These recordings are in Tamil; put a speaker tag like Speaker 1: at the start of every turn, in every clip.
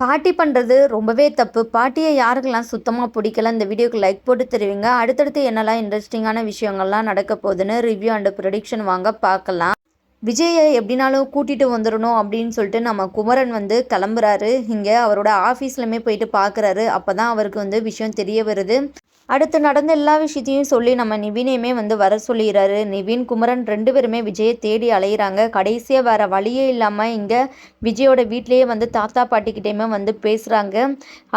Speaker 1: பாட்டி பண்ணுறது ரொம்பவே தப்பு. பாட்டியை யாருக்கெல்லாம் சுத்தமாக பிடிக்கல இந்த வீடியோக்கு லைக் போட்டு தெரிவிங்க. அடுத்தடுத்து என்னெல்லாம் இன்ட்ரெஸ்டிங்கான விஷயங்கள்லாம் நடக்க போகுதுன்னு ரிவ்யூ அண்ட் ப்ரொடிக்ஷன் வாங்க பார்க்கலாம். விஜயை எப்படினாலும் கூட்டிகிட்டு வந்துடணும் அப்படின்னு சொல்லிட்டு நம்ம குமரன் வந்து கிளம்புறாரு. இங்கே அவரோட ஆஃபீஸ்லையுமே போயிட்டு பார்க்குறாரு. அப்போ தான் அவருக்கு வந்து விஷயம் தெரிய வருது. அடுத்து நடந்த எல்லா விஷயத்தையும் சொல்லி நம்ம நிவினையுமே வந்து வர சொல்லிடுறாரு. நிவின் குமரன் ரெண்டு பேருமே விஜயை தேடி அலையிறாங்க. கடைசியாக வேறு வழியே இல்லாமல் இங்கே விஜயோட வீட்லேயே வந்து தாத்தா பாட்டிக்கிட்டேயுமே வந்து பேசுகிறாங்க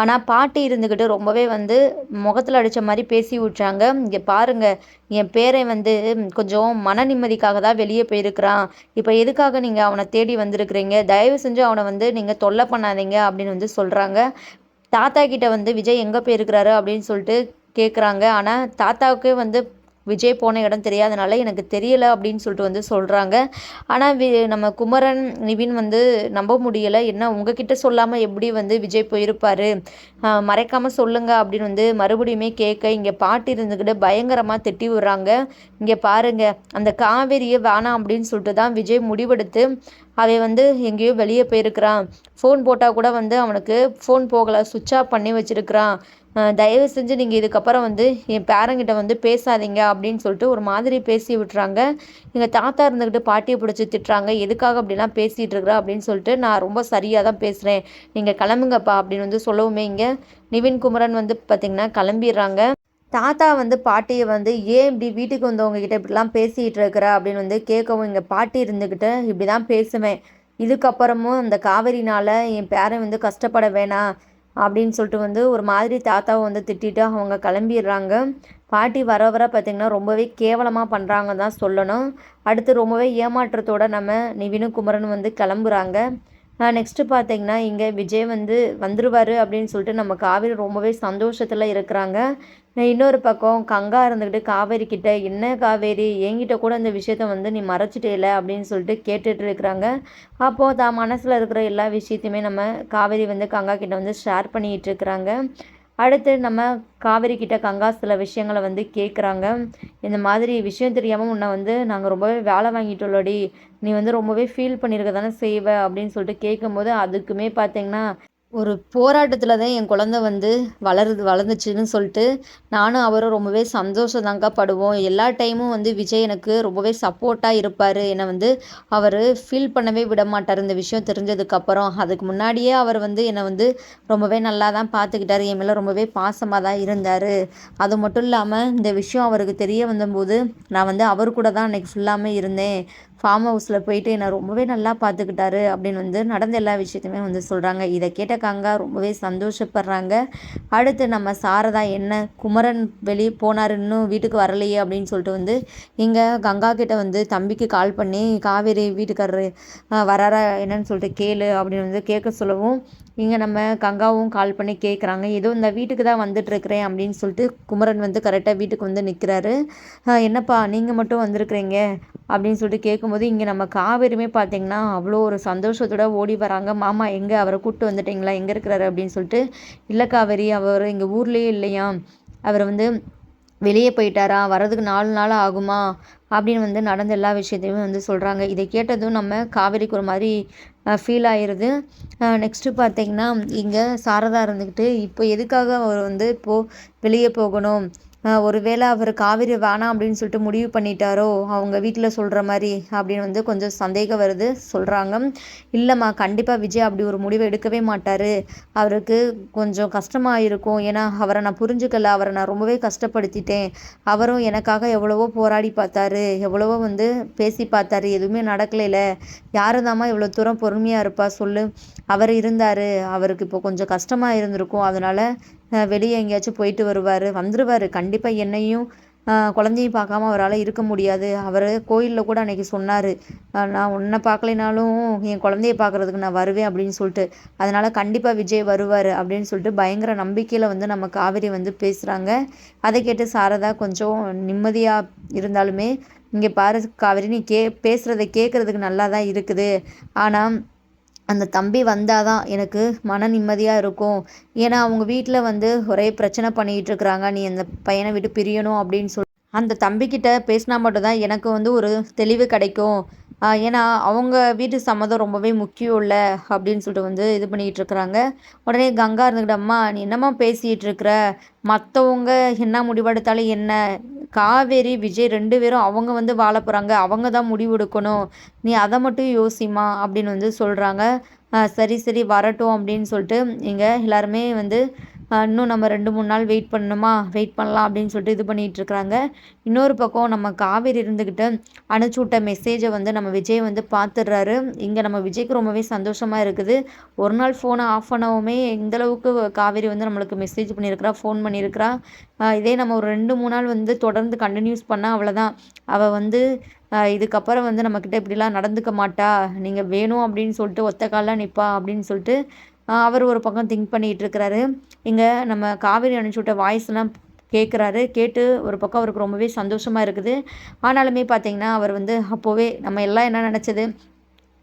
Speaker 1: ஆனால் பாட்டி இருந்துக்கிட்டு ரொம்பவே வந்து முகத்தில் அடித்த மாதிரி பேசி விட்றாங்க இங்கே பாருங்கள் என் பேரை வந்து கொஞ்சம் மன நிம்மதிக்காக தான் வெளியே போயிருக்கிறான். இப்போ எதுக்காக நீங்கள் அவனை தேடி வந்திருக்கிறீங்க? தயவு செஞ்சு அவனை வந்து நீங்கள் தொல்லை பண்ணாதீங்க அப்படின்னு வந்து சொல்கிறாங்க தாத்தா கிட்ட வந்து விஜய் எங்கே போயிருக்கிறாரு அப்படின்னு சொல்லிட்டு கேட்குறாங்க ஆனால் தாத்தாவுக்கே வந்து விஜய் போன இடம் தெரியாதனால எனக்கு தெரியலை அப்படின்னு சொல்லிட்டு வந்து சொல்கிறாங்க ஆனால் வி நம்ம குமரன் நிவின் வந்து நம்ப முடியலை. என்ன உங்ககிட்ட சொல்லாமல் எப்படி வந்து விஜய் போயிருப்பார்? மறைக்காமல் சொல்லுங்கள் அப்படின்னு வந்து மறுபடியுமே கேட்க இங்கே பாட்டு இருந்துக்கிட்டு பயங்கரமாக திட்டி விடுறாங்க. இங்கே பாருங்கள் அந்த காவேரியை வேணாம் அப்படின்னு சொல்லிட்டு தான் விஜய் முடிவெடுத்து அவன் வந்து எங்கேயோ வெளியே போயிருக்கிறான். ஃபோன் போட்டால் கூட வந்து அவனுக்கு ஃபோன் போகலை சுவிட்ச் ஆஃப் பண்ணி வச்சுருக்கிறான். தயவு செஞ்சு நீங்கள் இதுக்கப்புறம் வந்து என் பேரங்கிட்ட வந்து பேசாதீங்க அப்படின்னு சொல்லிட்டு ஒரு மாதிரி பேசி விட்டுறாங்க. எங்கள் தாத்தா இருந்துக்கிட்டு பாட்டியை பிடிச்சி திட்டுறாங்க. எதுக்காக அப்படிலாம் பேசிகிட்டு இருக்கிறா அப்படின்னு சொல்லிட்டு நான் ரொம்ப சரியாக தான் பேசுகிறேன் நீங்கள் கிளம்புங்கப்பா அப்படின்னு வந்து சொல்லவுமே இங்கே நிவின் குமரன் வந்து பார்த்திங்கன்னா கிளம்பிடுறாங்க. தாத்தா வந்து பாட்டியை வந்து ஏன் இப்படி வீட்டுக்கு வந்தவங்க கிட்ட இப்படிலாம் பேசிகிட்டு இருக்கிற அப்படின்னு வந்து கேட்கவும் இங்கே பாட்டி இருந்துக்கிட்டு இப்படி தான் பேசுவேன். இதுக்கப்புறமும் அந்த காவிரினால் என் பேரன் வந்து கஷ்டப்பட வேணாம். அப்படின்னு சொல்லிட்டு வந்து ஒரு மாதிரி தாத்தாவை வந்து திட்டிட்டு அவங்க கிளம்பிடுறாங்க. பாட்டி வர வர பார்த்திங்கன்னா ரொம்பவே கேவலமாக பண்ணுறாங்க தான் சொல்லணும். அடுத்து ரொம்பவே ஏமாற்றத்தோடு நம்ம நிவினு குமரன் வந்து கிளம்புறாங்க. நெக்ஸ்ட்டு பார்த்தீங்கன்னா இங்கே விஜய் வந்து வந்துடுவார் அப்படின்னு சொல்லிட்டு நம்ம காவேரி ரொம்பவே சந்தோஷத்தில் இருக்கிறாங்க. இன்னொரு பக்கம் கங்கா இருந்துக்கிட்டு காவேரி கிட்ட என்ன காவேரி என்கிட்ட கூட இந்த விஷயத்த வந்து நீ மறைச்சிட்டேல அப்படின்னு சொல்லிட்டு கேட்டுட்டு இருக்கிறாங்க. அப்போது தான் மனசில் இருக்கிற எல்லா விஷயத்தையுமே நம்ம காவேரி வந்து கங்கா கிட்ட வந்து ஷேர் பண்ணிகிட்டு இருக்கிறாங்க. அடுத்து நம்ம காவேரி கிட்ட கங்கா சில விஷயங்களை வந்து கேட்குறாங்க இந்த மாதிரி விஷயம் தெரியாமல் உன்னை வந்து நாங்கள் ரொம்பவே வேலை வாங்கிட்டோம்லடி. நீ வந்து ரொம்பவே ஃபீல் பண்ணியிருக்க தானே செய்வ அப்படின்னு சொல்லிட்டு கேட்கும்போது அதுக்குமே பார்த்தீங்கன்னா ஒரு போராட்டத்தில் தான் என் குழந்த வந்து வளருது வளர்ந்துச்சுன்னு சொல்லிட்டு நானும் அவரும் ரொம்பவே சந்தோஷம் தாங்க படுவோம். எல்லா டைமும் வந்து விஜய் எனக்கு ரொம்பவே சப்போர்ட்டாக இருப்பார். என்னை வந்து அவர் ஃபீல் பண்ணவே விட மாட்டார் இந்த விஷயம் தெரிஞ்சதுக்கப்புறம் அதுக்கு முன்னாடியே அவர் வந்து என்னை வந்து ரொம்பவே நல்லா தான் பார்த்துக்கிட்டாரு என் மேலே ரொம்பவே பாசமாக தான் இருந்தார். அது மட்டும் இல்லாமல் இந்த விஷயம் அவருக்கு தெரிய வந்தபோது நான் வந்து அவர் கூட தான் அன்றைக்கி ஃபுல்லாமே இருந்தேன். ஃபார்ம் ஹவுஸில் போயிட்டு என்னை ரொம்பவே நல்லா பார்த்துக்கிட்டாரு அப்படின்னு வந்து நடந்த எல்லா விஷயத்தையுமே வந்து சொல்கிறாங்க இதை கேட்ட கங்கா ரொம்பவே சந்தோஷப்படுறாங்க. அடுத்து நம்ம சாரதா என்ன குமரன் வெளியே போனார் இன்னும் வீட்டுக்கு வரலையே அப்படின்னு சொல்லிட்டு வந்து இங்கே கங்கா கிட்ட வந்து தம்பிக்கு கால் பண்ணி காவேரி வீட்டுக்காரரு வராரா? என்னன்னு சொல்லிட்டு கேளு அப்படின்னு வந்து கேட்க சொல்லவும் இங்கே நம்ம கங்காவும் கால் பண்ணி கேட்குறாங்க ஏதோ இந்த வீட்டுக்கு தான் வந்துட்டுருக்கிறேன் அப்படின்னு சொல்லிட்டு குமரன் வந்து கரெக்டாக வீட்டுக்கு வந்து நிற்கிறாரு என்னப்பா நீங்கள் மட்டும் வந்திருக்கிறீங்க அப்படின்னு சொல்லிட்டு கேட்கும் கேட்கும்போது இங்கே நம்ம காவேரியுமே பார்த்தீங்கன்னா அவ்வளோ ஒரு சந்தோஷத்தோட ஓடி வராங்க. மாமா எங்கே? அவரை கூப்பிட்டு வந்துட்டிங்களா? எங்கே இருக்கிறாரு? அப்படின்னு சொல்லிட்டு இல்லை காவேரி அவர் எங்கள் ஊர்லேயே இல்லையா? அவர் வந்து வெளியே போயிட்டாரா? வரதுக்கு நாலு நாள் ஆகுமா? அப்படின்னு வந்து நடந்த எல்லா விஷயத்தையுமே வந்து சொல்கிறாங்க இதை கேட்டதும் நம்ம காவேரிக்கு ஒரு மாதிரி ஃபீல் ஆயிடுது நெக்ஸ்ட்டு பார்த்தீங்கன்னா இங்கே சாரதா இருந்துக்கிட்டு இப்போ எதுக்காக அவர் வந்து இப்போது வெளியே போகணும்? ஒருவேளை அவர் காவிரி வேணாம் அப்படின்னு சொல்லிட்டு முடிவு பண்ணிட்டாரோ அவங்க வீட்டில் சொல்கிற மாதிரி அப்படின்னு வந்து கொஞ்சம் சந்தேகம் வருது சொல்கிறாங்க இல்லைம்மா கண்டிப்பாக விஜய் அப்படி ஒரு முடிவை எடுக்கவே மாட்டார். அவருக்கு கொஞ்சம் கஷ்டமாக இருக்கும். ஏன்னா அவரை நான் புரிஞ்சுக்கல. அவரை நான் ரொம்பவே கஷ்டப்படுத்திட்டேன். அவரும் எனக்காக எவ்வளவோ போராடி பார்த்தாரு. எவ்வளவோ வந்து பேசி பார்த்தாரு. எதுவுமே நடக்கலைல யாரும் தாம்மா இவ்வளோ தூரம் பொறுமையாக இருப்பா? சொல்லு. அவர் இருந்தார். அவருக்கு இப்போ கொஞ்சம் கஷ்டமாக இருந்திருக்கும். அதனால் வெளியே எங்கேயாச்சும் போயிட்டு வருவார் வந்துடுவார் கண்டிப்பாக என்னையும் குழந்தையும் பார்க்காம அவரால் இருக்க முடியாது. அவர் கோயிலில் கூட அன்றைக்கி சொன்னார் நான் உன்னை பார்க்கலைனாலும் என் குழந்தைய பார்க்குறதுக்கு நான் வருவேன் அப்படின்னு சொல்லிட்டு. அதனால் கண்டிப்பாக விஜய் வருவார் அப்படின்னு சொல்லிட்டு பயங்கர நம்பிக்கையில் வந்து நம்ம காவேரி வந்து பேசுகிறாங்க அதை கேட்டு சாரதா கொஞ்சம் நிம்மதியாக இருந்தாலுமே இங்கே பாரு காவேரி நீ கே பேசுகிறத கேட்குறதுக்கு நல்லா தான் இருக்குது. ஆனால் அந்த தம்பி வந்தால் தான் எனக்கு மன நிம்மதியாக இருக்கும். ஏன்னா அவங்க வீட்டில் வந்து ஒரே பிரச்சனை பண்ணிகிட்டு இருக்கிறாங்க. நீ அந்த பையனை விட்டு பிரியணும் அப்படின்னு சொல்லி அந்த தம்பிக்கிட்ட பேசினா மட்டும்தான் எனக்கு வந்து ஒரு தெளிவு கிடைக்கும். ஏன்னா அவங்க வீட்டு சம்மதம் ரொம்பவே முக்கியம் இல்லை அப்படின்னு சொல்லிட்டு வந்து இது பண்ணிகிட்டு இருக்கிறாங்க. உடனே கங்கா இருந்துக்கிட்ட அம்மா நீ என்னம்மா பேசிகிட்டு இருக்கிற? மற்றவங்க என்ன முடிவெடுத்தாலும் என்ன? காவேரி விஜய் ரெண்டு பேரும் அவங்க வந்து வாழ போகிறாங்க அவங்க தான் முடிவு எடுக்கணும். நீ அதை மட்டும் யோசிமா அப்படின்னு வந்து சொல்கிறாங்க சரி சரி வரட்டும் அப்படின்னு சொல்லிட்டு இங்கே எல்லாருமே வந்து இன்னும் நம்ம ரெண்டு மூணு நாள் வெயிட் பண்ணணுமா? வெயிட் பண்ணலாம் அப்படின்னு சொல்லிட்டு இது பண்ணிகிட்ருக்குறாங்க இன்னொரு பக்கம் நம்ம காவேரி இருந்துக்கிட்டு அனுப்பிச்சு விட்ட மெசேஜை வந்து நம்ம விஜய் வந்து பார்த்துடுறாரு. இங்கே நம்ம விஜய்க்கு ரொம்பவே சந்தோஷமாக இருக்குது. ஒரு நாள் ஃபோனை ஆஃப் பண்ணவுமே இந்தளவுக்கு காவேரி வந்து நம்மளுக்கு மெசேஜ் பண்ணியிருக்கிறா ஃபோன் பண்ணியிருக்கிறா. இதே நம்ம ஒரு ரெண்டு மூணு நாள் வந்து தொடர்ந்து கண்டினியூஸ் பண்ணால் அவ்வளோதான் அவள் வந்து இதுக்கப்புறம் வந்து நம்மக்கிட்ட இப்படிலாம் நடந்துக்க மாட்டா. நீங்கள் வேணும் அப்படின்னு சொல்லிட்டு ஒத்த காலில் நிற்பா அப்படின்னு சொல்லிட்டு அவர் ஒரு பக்கம் திங்க் பண்ணிகிட்டு இருக்கிறாரு இங்கே நம்ம காவேரி அனுப்பிச்சி விட்ட வாய்ஸ்லாம் கேட்குறாரு கேட்டு ஒரு பக்கம் அவருக்கு ரொம்பவே சந்தோஷமாக இருக்குது. ஆனாலுமே பார்த்தீங்கன்னா அவர் வந்து அப்போவே நம்ம எல்லாம் என்ன நினச்சது?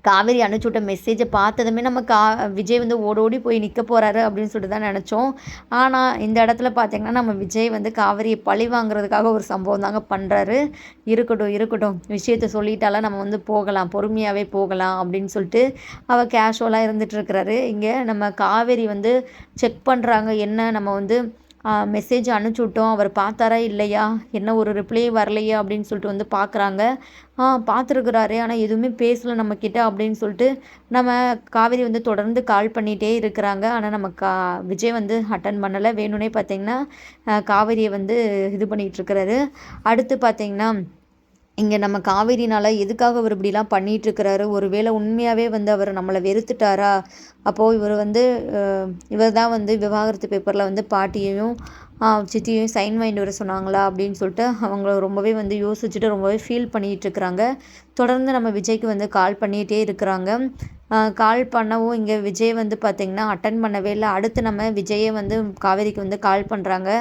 Speaker 1: காவேரி அனுப்பிச்சுட்ட மெசேஜை பார்த்ததுமே நம்ம கா விஜய் வந்து ஓடோடி போய் நிற்க போகிறாரு அப்படின்னு சொல்லிட்டு தான் நினச்சோம். ஆனால் இந்த இடத்துல பார்த்திங்கன்னா நம்ம விஜய் வந்து காவேரியை பழி வாங்குறதுக்காக ஒரு சம்பவம் தாங்க பண்ணுறாரு இருக்கட்டும் இருக்கட்டும். விஷயத்த சொல்லிட்டாலாம் நம்ம வந்து போகலாம். பொறுமையாகவே போகலாம் அப்படின்னு சொல்லிட்டு அவள் கேஷுவலாக இருந்துகிட்ருக்கிறாரு இங்கே நம்ம காவேரி வந்து செக் பண்ணுறாங்க என்ன நம்ம வந்து மெசேஜ் அனுப்பிச்சி விட்டோம் அவர் பார்த்தாரா இல்லையா? என்ன ஒரு ரிப்ளையே வரலையா அப்படின்னு சொல்லிட்டு வந்து பார்க்குறாங்க. ஆ பார்த்துருக்குறாரு ஆனால் எதுவுமே பேசலை நம்மக்கிட்ட அப்படின்னு சொல்லிட்டு நம்ம காவேரி வந்து தொடர்ந்து கால் பண்ணிகிட்டே இருக்கிறாங்க. ஆனால் நம்ம கா விஜய் வந்து அட்டன் பண்ணலை. வேணும்னே பார்த்தீங்கன்னா காவேரியை வந்து இது பண்ணிகிட்ருக்கிறாரு அடுத்து பார்த்திங்கன்னா இங்கே நம்ம காவேரினால் எதுக்காக அவர் இப்படிலாம் பண்ணிகிட்ருக்கிறாரு ஒரு வேளை உண்மையாகவே வந்து அவர் நம்மளை வெறுத்துட்டாரா? அப்போது இவர் வந்து இவர் தான் வந்து விவாகரத்து பேப்பரில் வந்து பாட்டியையும் சித்தியையும் சைன் வாங்கிட்டு வர சொன்னாங்களா? அப்படின்னு சொல்லிட்டு அவங்க ரொம்பவே வந்து யோசிச்சுட்டு ரொம்பவே ஃபீல் பண்ணிகிட்ருக்குறாங்க தொடர்ந்து நம்ம விஜய்க்கு வந்து கால் பண்ணிகிட்டே இருக்கிறாங்க. கால் பண்ணவும் இங்கே விஜய் வந்து பார்த்திங்கன்னா அட்டன் பண்ணவே இல்லை. அடுத்து நம்ம விஜயை வந்து காவேரிக்கு வந்து கால் பண்ணுறாங்க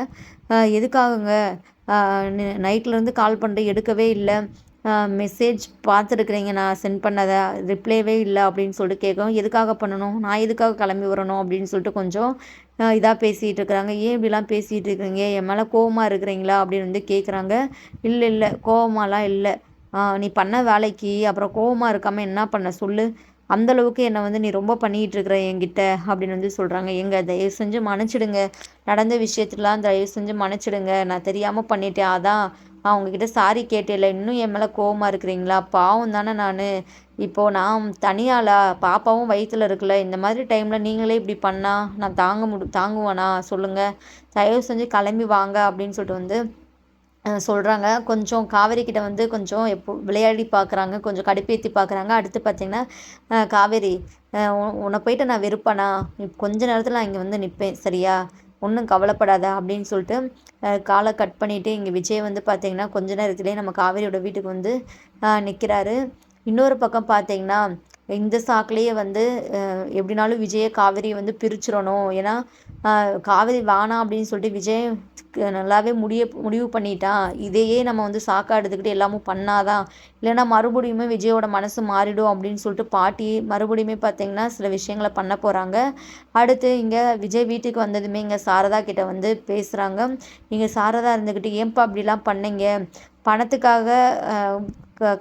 Speaker 1: எதுக்காகங்க? நைட்லேருந்து கால் பண்ணுறேன் எடுக்கவே இல்லை. மெசேஜ் பார்த்துருக்குறீங்க நான் சென்ட் பண்ணதை ரிப்ளைவே இல்லை அப்படின்னு சொல்லிட்டு கேட்கவும் எதுக்காக பண்ணணும்? நான் எதுக்காக கிளம்பி வரணும்? அப்படின்னு சொல்லிட்டு கொஞ்சம் இதாக பேசிகிட்டு இருக்கிறாங்க. ஏன் இப்படிலாம் பேசிகிட்டு இருக்கிறீங்க என் மேலே கோவமாக இருக்கிறீங்களா? அப்படின்னு வந்து கேட்குறாங்க. இல்லை இல்லை கோவமாலாம் இல்லை. நீ பண்ண வேலைக்கு அப்புறம் கோவமாக இருக்காமல் என்ன பண்ண சொல்லு? அந்தளவுக்கு என்னை வந்து நீ ரொம்ப பண்ணிகிட்டு இருக்கிற என்கிட்ட அப்படின்னு வந்து சொல்கிறாங்க எங்க தயவு செஞ்சு மன்னிச்சிடுங்க. நடந்த விஷயத்துலாம் தயவு செஞ்சு மன்னிச்சிடுங்க. நான் தெரியாமல் பண்ணிட்டேன். அதான் நான் உங்ககிட்ட சாரி கேட்டேல இன்னும் என் மேலே கோவமாக இருக்கிறீங்களா? பாவம் தானே நான். இப்போது நான் தனியாளா? பாப்பாவும் வயிற்றில் இருக்குல்ல. இந்த மாதிரி டைமில் நீங்களே இப்படி பண்ணால் நான் தாங்க முடி தாங்குவேனா? சொல்லுங்கள் தயவு செஞ்சு கிளம்பி வாங்க அப்படின்னு சொல்லிட்டு வந்து சொல்கிறாங்க கொஞ்சம் காவேரி கிட்ட வந்து கொஞ்சம் எப்போ விளையாடி பார்க்குறாங்க கொஞ்சம் கடுப்பேற்றி பார்க்குறாங்க அடுத்து பார்த்திங்கன்னா காவேரி உன்னை போயிட்டு நான் வெறுப்பானா? கொஞ்ச நேரத்தில் நான் இங்கே வந்து நிற்பேன் சரியா? ஒன்றும் கவலைப்படாத அப்படின்னு சொல்லிட்டு காலை கட் பண்ணிவிட்டு இங்கே விஜய் வந்து பார்த்திங்கன்னா கொஞ்ச நேரத்துலேயே நம்ம காவேரியோட வீட்டுக்கு வந்து நிற்கிறாரு இன்னொரு பக்கம் பார்த்தீங்கன்னா இந்த சாக்குலேயே வந்து எப்படினாலும் விஜயை காவேரியை வந்து பிரிச்சிடணும். ஏன்னா காவிரி வேணாம் அப்படின்னு சொல்லிட்டு விஜய் நல்லாவே முடிய முடிவு பண்ணிட்டான் இதையே நம்ம வந்து சாக்கா எடுத்துக்கிட்டு எல்லாமும் பண்ணாதான். இல்லைன்னா மறுபடியுமே விஜயோட மனசு மாறிடும் அப்படின்னு சொல்லிட்டு பாட்டி மறுபடியுமே பார்த்தீங்கன்னா சில விஷயங்களை பண்ண போகிறாங்க அடுத்து இங்கே விஜய் வீட்டுக்கு வந்ததுமே இங்கே சாரதா கிட்ட வந்து பேசுகிறாங்க நீங்கள் சாரதா இருந்துக்கிட்டு ஏன்பா அப்படிலாம் பண்ணீங்க? பணத்துக்காக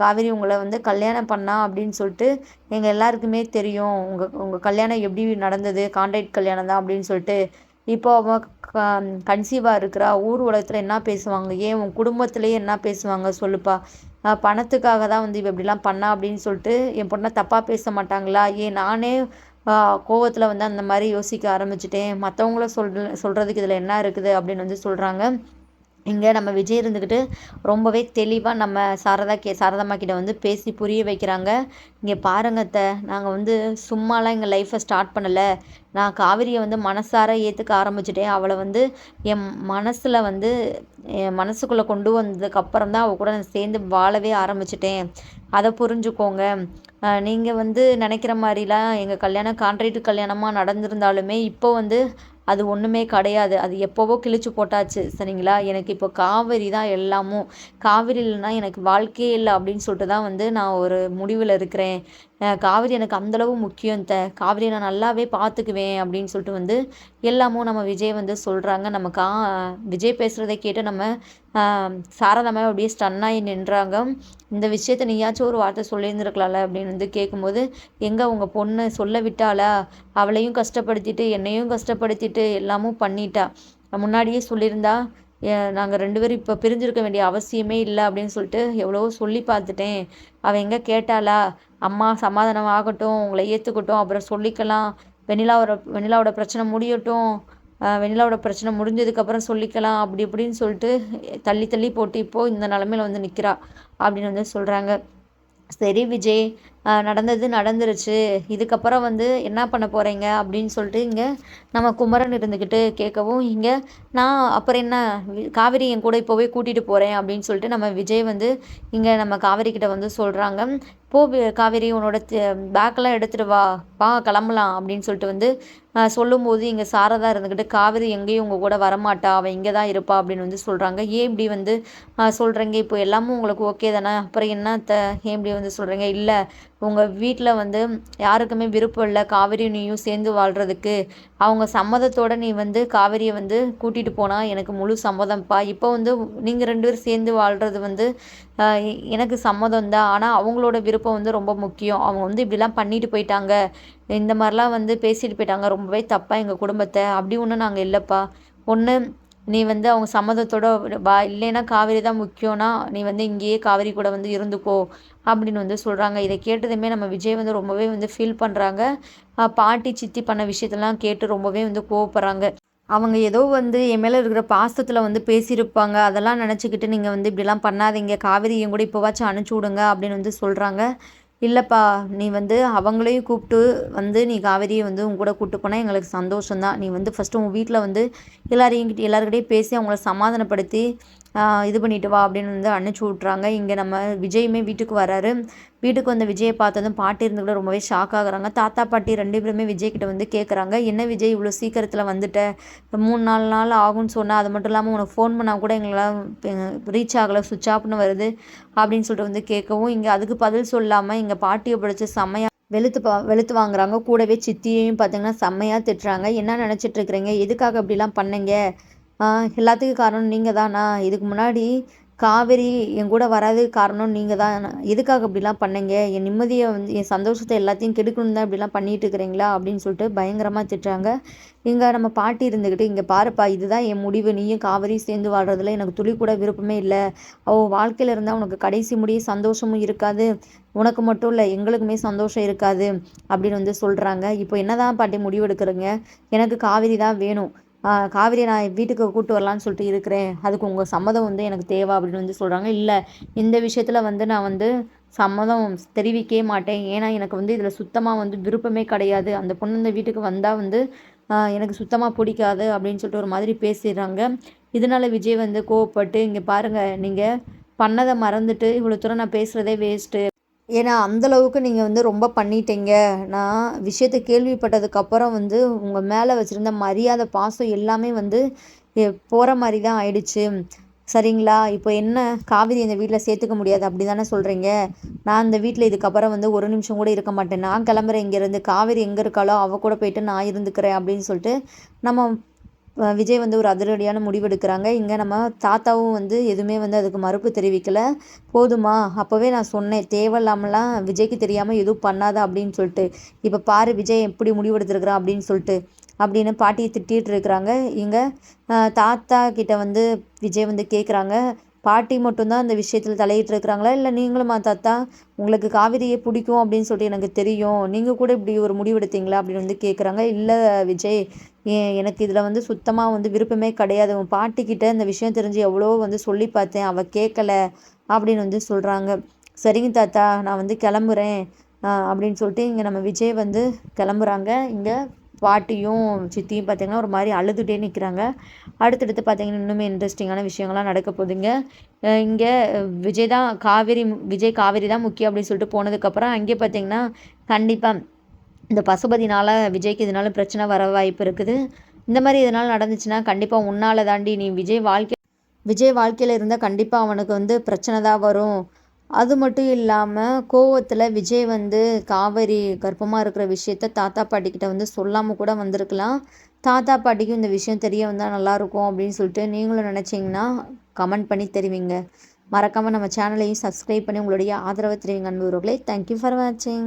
Speaker 1: காவேரி உங்களை வந்து கல்யாணம் பண்ணா அப்படின்னு சொல்லிட்டு எங்கள் எல்லாருக்குமே தெரியும். உங்கள் உங்கள் கல்யாணம் எப்படி நடந்தது? கான்ட்ராக்ட் கல்யாணம் தான் அப்படின்னு சொல்லிட்டு. இப்போ அவள் கன்சீவாக இருக்கிறா. ஊர் உலகத்தில் என்ன பேசுவாங்க? ஏன் உன் குடும்பத்துலேயே என்ன பேசுவாங்க? சொல்லுப்பா. பணத்துக்காக தான் வந்து இவ இப்படிலாம் பண்ணா அப்படின்னு சொல்லிட்டு என் பொண்ணை தப்பாக பேச மாட்டாங்களா? ஏன் நானே கோவத்தில் வந்து அந்த மாதிரி யோசிக்க ஆரம்பிச்சிட்டேன். மற்றவங்கள சொல் சொல்கிறதுக்கு இதில் என்ன இருக்குது அப்படின்னு வந்து சொல்கிறாங்க இங்கே நம்ம விஜய் இருந்துக்கிட்டு ரொம்பவே தெளிவாக நம்ம சாரதா கே சாரதாம்மா கிட்ட வந்து பேசி புரிய வைக்கிறாங்க. இங்கே பாருங்க அத்தை நாங்கள் வந்து சும்மாலாம் எங்கள் லைஃப்பை ஸ்டார்ட் பண்ணலை. நான் காவிரியை வந்து மனசார ஏற்றுக்க ஆரம்பிச்சிட்டேன். அவளை வந்து என் மனசில் வந்து என் மனசுக்குள்ளே கொண்டு வந்ததுக்கப்புறம் தான் அவள் கூட நான் சேர்ந்து வாழவே ஆரம்பிச்சிட்டேன். அதை புரிஞ்சுக்கோங்க. நீங்கள் வந்து நினைக்கிற மாதிரிலாம் எங்கள் கல்யாணம் கான்ட்ராக்ட் கல்யாணமாக நடந்திருந்தாலுமே இப்போ வந்து அது ஒன்றுமே கிடையாது. அது எப்போவோ கிழிச்சு போட்டாச்சு. சரிங்களா? எனக்கு இப்போ காவேரி தான் எல்லாமும். காவேரி இல்லைன்னா எனக்கு வாழ்க்கையே இல்லை அப்படின்னு சொல்லிட்டு தான் வந்து நான் ஒரு முடிவில் இருக்கிறேன். காவிரி எனக்கு அந்தளவு முக்கியம் த காவிரியை நான் நல்லாவே பார்த்துக்குவேன் அப்படின்னு சொல்லிட்டு வந்து எல்லாமும் நம்ம விஜய் வந்து சொல்கிறாங்க நம்ம கா விஜய் பேசுகிறதை கேட்டு நம்ம ஆஹ் அப்படியே ஸ்டன்னாகி நின்றாங்க. இந்த விஷயத்த நீயாச்சும் ஒரு வார்த்தை சொல்லியிருந்துருக்கலாம்ல அப்படின்னு வந்து கேட்கும்போது எங்கே உங்கள் பொண்ணு சொல்ல விட்டாளா? அவளையும் கஷ்டப்படுத்திட்டு என்னையும் கஷ்டப்படுத்திட்டு எல்லாமும் பண்ணிட்டா. முன்னாடியே சொல்லியிருந்தா நாங்கள் ரெண்டு பேரும் இப்போ பிரிஞ்சிருக்க வேண்டிய அவசியமே இல்லை அப்படின்னு சொல்லிட்டு எவ்வளவோ சொல்லி பார்த்துட்டேன். அவள் எங்கே கேட்டாளா அம்மா சமாதானம் ஆகட்டும் உங்களை ஏற்றுக்கட்டும் அப்புறம் சொல்லிக்கலாம். வெண்ணிலாவோட வெண்ணிலாவோட பிரச்சனை முடியட்டும். வெண்ணிலாவோட பிரச்சனை முடிஞ்சதுக்கப்புறம் சொல்லிக்கலாம் அப்படி இப்படின்னு சொல்லிட்டு தள்ளி தள்ளி போட்டு இப்போது இந்த நிலமையில வந்து நிற்கிறா அப்படின்னு வந்து சொல்கிறாங்க சரி விஜய் நடந்தது நடந்துருச்சு. இதுக்கப்புறம் வந்து என்ன பண்ண போகிறீங்க அப்படின்னு சொல்லிட்டு இங்கே நம்ம குமரன் இருந்துக்கிட்டு கேட்கவும் இங்கே நான் அப்புறம் என்ன? காவேரி என் கூட இப்போவே கூட்டிகிட்டு போகிறேன் அப்படின்னு சொல்லிட்டு நம்ம விஜய் வந்து இங்கே நம்ம காவேரி கிட்ட வந்து சொல்கிறாங்க போ காவேரி உன்னோட பேக்கெல்லாம் எடுத்துகிட்டு வா. வா கிளம்பலாம் அப்படின்னு சொல்லிட்டு வந்து சொல்லும்போது இங்கே சாரதா இருந்துக்கிட்டு காவேரி எங்கேயும் உங்கள் கூட வரமாட்டா. அவள் இங்கே தான் இருப்பா அப்படின்னு வந்து சொல்கிறாங்க ஏன் இப்படி வந்து சொல்கிறீங்க இப்போ எல்லாமும் உங்களுக்கு ஓகே தானே? அப்புறம் என்னத்த ஏன் இப்படி வந்து சொல்கிறீங்க இல்லை உங்கள் வீட்டில் வந்து யாருக்குமே விருப்பம் இல்லை காவேரி நீயும் சேர்ந்து வாழ்கிறதுக்கு அவங்க சம்மதத்தோட நீ வந்து காவேரியை வந்து கூட்டிகிட்டு போனால் எனக்கு முழு சம்மதம்ப்பா. இப்போ வந்து நீங்கள் ரெண்டு பேரும் சேர்ந்து வாழ்கிறது வந்து எனக்கு சம்மதம் தான் ஆனால் அவங்களோட விருப்பம் வந்து ரொம்ப முக்கியம். அவங்க வந்து இப்படிலாம் பண்ணிட்டு போயிட்டாங்க. இந்த மாதிரிலாம் வந்து பேசிட்டு போயிட்டாங்க. ரொம்பவே தப்பாக எங்கள் குடும்பத்தை. அப்படி ஒன்றும் நாங்கள் இல்லைப்பா. ஒன்று நீ வந்து அவங்க சம்மதத்தோட வா இல்லைன்னா காவேரி தான் முக்கியம்னா நீ வந்து இங்கேயே காவேரி கூட வந்து இருந்துக்கோ அப்படின்னு வந்து சொல்கிறாங்க இதை கேட்டதுமே நம்ம விஜய் வந்து ரொம்பவே வந்து ஃபீல் பண்ணுறாங்க பாட்டி சித்தி பண்ண விஷயத்தெல்லாம் கேட்டு ரொம்பவே வந்து கோவப்படுறாங்க. அவங்க ஏதோ வந்து என் மேலே இருக்கிற பாசத்தில் வந்து பேசியிருப்பாங்க. அதெல்லாம் நினச்சிக்கிட்டு நீங்கள் வந்து இப்படிலாம் பண்ணாதீங்க. காவேரி என் கூட இப்போவாச்சும் அனுப்பிச்சி விடுங்க அப்படின்னு வந்து சொல்கிறாங்க இல்லைப்பா நீ வந்து அவங்களையும் கூப்பிட்டு வந்து நீ காவேரியை வந்து உன் கூட கூப்பிட்டு போனால் எங்களுக்கு சந்தோஷம்தான். நீ வந்து ஃபஸ்ட்டு உன் வீட்டில் வந்து எல்லாரையும் கிட்ட எல்லாருக்கிட்டையும் பேசி அவங்கள சமாதானப்படுத்தி இது பண்ணிட்டு வா அப்படின்னு வந்து அனுப்பிச்சி விட்றாங்க இங்கே நம்ம விஜயுமே வீட்டுக்கு வராரு. வீட்டுக்கு வந்த விஜயை பார்த்ததும் பாட்டி இருந்து கூட ரொம்பவே ஷாக் ஆகுறாங்க. தாத்தா பாட்டி ரெண்டு பேருமே விஜய் கிட்ட வந்து கேட்குறாங்க என்ன விஜய் இவ்வளோ சீக்கிரத்தில் வந்துட்ட? மூணு நாலு நாள் ஆகும்னு சொன்னால் அது மட்டும் இல்லாமல் உனக்கு ஃபோன் பண்ணால் கூட எங்களால் ரீச் ஆகலை சுவிட்ச் ஆஃப்னு வருது அப்படின்னு சொல்லிட்டு வந்து கேட்கவும் இங்கே அதுக்கு பதில் சொல்லாமல் இங்கே பாட்டியை பிடிச்சி செம்மையா வெளுத்து பா வெளுத்து வாங்குறாங்க. கூடவே சித்தியையும் பார்த்தீங்கன்னா செம்மையாக திட்டுறாங்க. என்ன நினச்சிட்டு இருக்கிறீங்க? எதுக்காக இப்படிலாம் பண்ணீங்க? எல்லாத்துக்கும் காரணம் நீங்கள் தானா இதுக்கு முன்னாடி காவேரி என் கூட வராததுக்கு காரணம் நீங்கள் தான். எதுக்காக இப்படிலாம் பண்ணீங்க? என் நிம்மதியை வந்து என் சந்தோஷத்தை எல்லாத்தையும் கெடுக்கணும் தான் இப்படிலாம் பண்ணிட்டு இருக்கிறீங்களா? அப்படின்னு சொல்லிட்டு பயங்கரமாக திட்டுறாங்க. இங்கே நம்ம பாட்டி இருந்துக்கிட்டு இங்கே பாருப்பா இதுதான் என் முடிவு. நீயும் காவேரி சேர்ந்து வாழ்றதுல எனக்கு துளி கூட விருப்பமே இல்லை. அவ வாழ்க்கையில் இருந்தால் உனக்கு கடைசி முடிய சந்தோஷமும் இருக்காது. உனக்கு மட்டும் இல்லை எங்களுக்குமே சந்தோஷம் இருக்காது. அப்படின்னு வந்து சொல்கிறாங்க இப்போ என்னதான் பாட்டி முடிவு எடுக்கிறீங்க எனக்கு காவேரி தான் வேணும். காவேரியை நான் வீட்டுக்கு கூட்டு வரலான்னு சொல்லிட்டு இருக்கிறேன். அதுக்கு உங்கள் சம்மதம் வந்து எனக்கு தேவை அப்படின்னு வந்து சொல்கிறாங்க இல்லை இந்த விஷயத்தில் வந்து நான் வந்து சம்மதம் தெரிவிக்கவே மாட்டேன். ஏன்னா எனக்கு வந்து இதில் சுத்தமாக வந்து விருப்பமே கிடையாது. அந்த பொண்ணு இந்த வீட்டுக்கு வந்தால் வந்து எனக்கு சுத்தமாக பிடிக்காது அப்படின்னு சொல்லிட்டு ஒரு மாதிரி பேசிடுறாங்க. இதனால விஜய் வந்து கோவப்பட்டு இங்கே பாருங்கள் நீங்கள் பண்ணதை மறந்துட்டு இவ்வளோ தூரம் நான் பேசுகிறதே வேஸ்ட்டு ஏன்னா அந்தளவுக்கு நீங்கள் வந்து ரொம்ப பண்ணிட்டீங்க. நான் விஷயத்தை கேள்விப்பட்டதுக்கப்புறம் வந்து உங்கள் மேலே வச்சுருந்த மரியாதை பாசம் எல்லாமே வந்து போகிற மாதிரி தான் ஆயிடுச்சு. சரிங்களா? இப்போ என்ன? காவிரி இந்த வீட்டில் சேர்த்துக்க முடியாது அப்படி தானே சொல்கிறீங்க நான் இந்த வீட்டில் இதுக்கப்புறம் வந்து ஒரு நிமிஷம் கூட இருக்க மாட்டேன். நான் கிளம்புறேன் இங்கேருந்து. காவிரி எங்கே இருக்காளோ அவள் கூட போயிட்டு நான் இருந்துக்கிறேன் அப்படின்னு சொல்லிட்டு நம்ம விஜய் வந்து ஒரு அதிரடியான முடிவெடுக்கிறாங்க. இங்கே நம்ம தாத்தாவும் வந்து எதுவுமே வந்து அதுக்கு மறுப்பு தெரிவிக்கலை. போதுமா? அப்போவே நான் சொன்னேன் தேவையில்லாமலாம் விஜய்க்கு தெரியாமல் எதுவும் பண்ணாத அப்படின்னு சொல்லிட்டு. இப்போ பாரு விஜய் எப்படி முடிவெடுத்துருக்குறான் அப்படின்னு சொல்லிட்டு. அப்படின்னு பாட்டியை திட்டிகிட்டு இருக்கிறாங்க. இங்கே தாத்தா கிட்ட வந்து விஜய் வந்து கேட்குறாங்க பாட்டி மட்டும்தான் அந்த விஷயத்தில் தலையிட்டு இருக்கிறாங்களா இல்லை நீங்களுமா தாத்தா? உங்களுக்கு காவிரியை பிடிக்கும் அப்படின்னு சொல்லிட்டு எனக்கு தெரியும். நீங்கள் கூட இப்படி ஒரு முடிவெடுத்தீங்களா அப்படின்னு வந்து கேட்குறாங்க இல்லை விஜய் எனக்கு இதில் வந்து சுத்தமாக வந்து விருப்பமே கிடையாது. உன் பாட்டிக்கிட்ட இந்த விஷயம் தெரிஞ்சு எவ்வளோ வந்து சொல்லி பார்த்தேன். அவள் கேட்கல அப்படின்னு வந்து சொல்கிறாங்க சரிங்க தாத்தா நான் வந்து கிளம்புறேன். அப்படின்னு சொல்லிட்டு இங்கே நம்ம விஜய் வந்து கிளம்புறாங்க. இங்கே பாட்டியும் சித்தியும் பார்த்தீங்கன்னா ஒரு மாதிரி அழுதுகிட்டே நிற்கிறாங்க அடுத்தடுத்து பார்த்தீங்கன்னா இன்னுமே இன்ட்ரெஸ்டிங்கான விஷயங்கள்லாம் நடக்க போகுதுங்க. இங்கே விஜய் தான் காவேரி விஜய் காவேரி தான் முக்கியம் அப்படின்னு சொல்லிட்டு போனதுக்கப்புறம் அங்கே பார்த்தீங்கன்னா கண்டிப்பாக இந்த பசுபதினால் விஜய்க்கு இதனால பிரச்சனை வர வாய்ப்பு இருக்குது. இந்த மாதிரி இதனால் நடந்துச்சுன்னா கண்டிப்பாக உன்னால் தாண்டி நீ விஜய் வாழ்க்கை விஜய் வாழ்க்கையில் இருந்தால் கண்டிப்பாக அவனுக்கு வந்து பிரச்சனை தான் வரும். அது மட்டும் இல்லாமல் கோவத்தில் விஜய் வந்து காவேரி கர்ப்பமாக இருக்கிற விஷயத்த தாத்தா பாட்டிக்கிட்ட வந்து சொல்லாமல் கூட வந்திருக்கலாம். தாத்தா பாட்டிக்கும் இந்த விஷயம் தெரிய வந்தால் நல்லாயிருக்கும் அப்படின்னு சொல்லிட்டு நீங்களும் நினச்சிங்கன்னா கமெண்ட் பண்ணி தெரிவிங்க. மறக்காமல் நம்ம சேனலையும் சப்ஸ்கிரைப் பண்ணி உங்களுடைய ஆதரவை தெரிவிங்க அன்புறவர்களே தேங்க்யூ ஃபார் வாட்சிங்